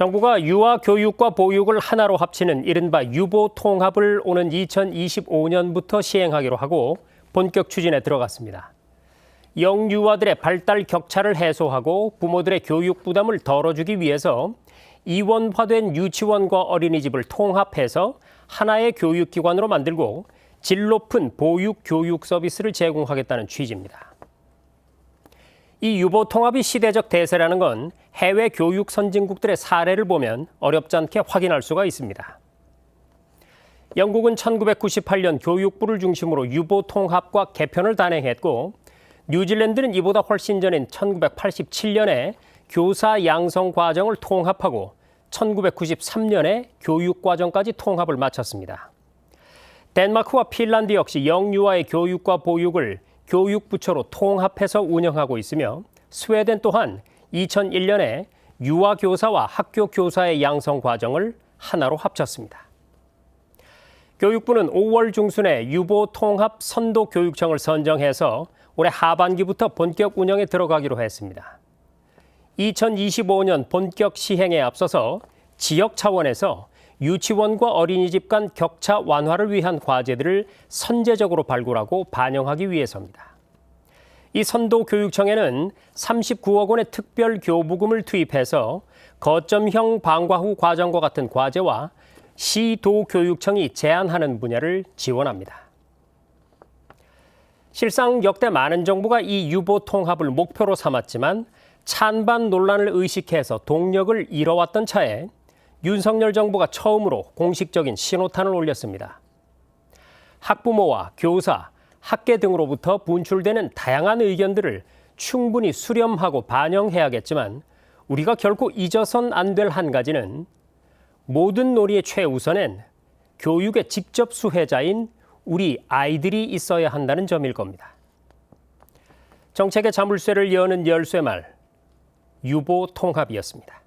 정부가 유아 교육과 보육을 하나로 합치는 이른바 유보 통합을 오는 2025년부터 시행하기로 하고 본격 추진에 들어갔습니다. 영유아들의 발달 격차를 해소하고 부모들의 교육 부담을 덜어주기 위해서 이원화된 유치원과 어린이집을 통합해서 하나의 교육기관으로 만들고 질 높은 보육 교육 서비스를 제공하겠다는 취지입니다. 이 유보 통합이 시대적 대세라는 건 해외 교육 선진국들의 사례를 보면 어렵지 않게 확인할 수가 있습니다. 영국은 1998년 교육부를 중심으로 유보 통합과 개편을 단행했고 뉴질랜드는 이보다 훨씬 전인 1987년에 교사 양성 과정을 통합하고 1993년에 교육 과정까지 통합을 마쳤습니다. 덴마크와 핀란드 역시 영유아의 교육과 보육을 교육부처로 통합해서 운영하고 있으며 스웨덴 또한 2001년에 유아 교사와 학교 교사의 양성 과정을 하나로 합쳤습니다. 교육부는 5월 중순에 유보 통합 선도 교육청을 선정해서 올해 하반기부터 본격 운영에 들어가기로 했습니다. 2025년 본격 시행에 앞서서 지역 차원에서 유치원과 어린이집 간 격차 완화를 위한 과제들을 선제적으로 발굴하고 반영하기 위해서입니다. 이 선도 교육청에는 39억 원의 특별 교부금을 투입해서 거점형 방과 후 과정과 같은 과제와 시도 교육청이 제안하는 분야를 지원합니다. 실상 역대 많은 정부가 이 유보 통합을 목표로 삼았지만 찬반 논란을 의식해서 동력을 잃어왔던 차에 윤석열 정부가 처음으로 공식적인 신호탄을 올렸습니다. 학부모와 교사, 학계 등으로부터 분출되는 다양한 의견들을 충분히 수렴하고 반영해야겠지만 우리가 결코 잊어선 안 될 한 가지는 모든 놀이의 최우선엔 교육의 직접 수혜자인 우리 아이들이 있어야 한다는 점일 겁니다. 정책의 자물쇠를 여는 열쇠말 유보 통합이었습니다.